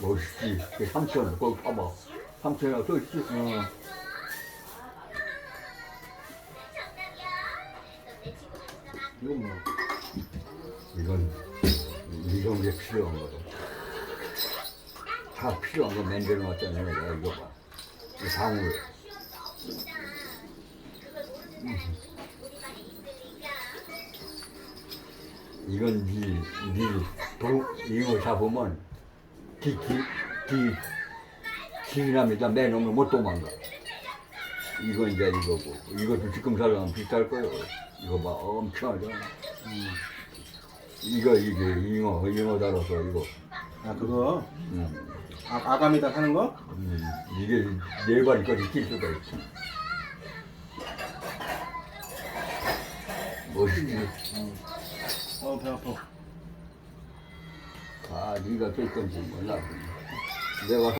멋있지. 그 삼촌, 거기 봐봐. 삼촌이랑 또 있지. 어. 이건 뭐 이건 이런 게 필요한 거다. 다 필요한 거 만들어 놨잖아. 내가 이거 봐. 이 방울. 이건 니, 니, 도, 이거 잡으면 기, 기, 기, 기남에다 매놓으면 못 도망가. 이건 이제 이거고. 이것도 지금 살려면 비쌀 거예요. 이거 봐. 엄청 하잖아. 이거 이게 잉어 잉어 달아서 이거 아 그거 음, 아, 아가미다 사는 거? 음, 이게 네 발까지 낄 수가 있어 멋있지 어 배 아파 아 네가 낄 건지 몰라 내가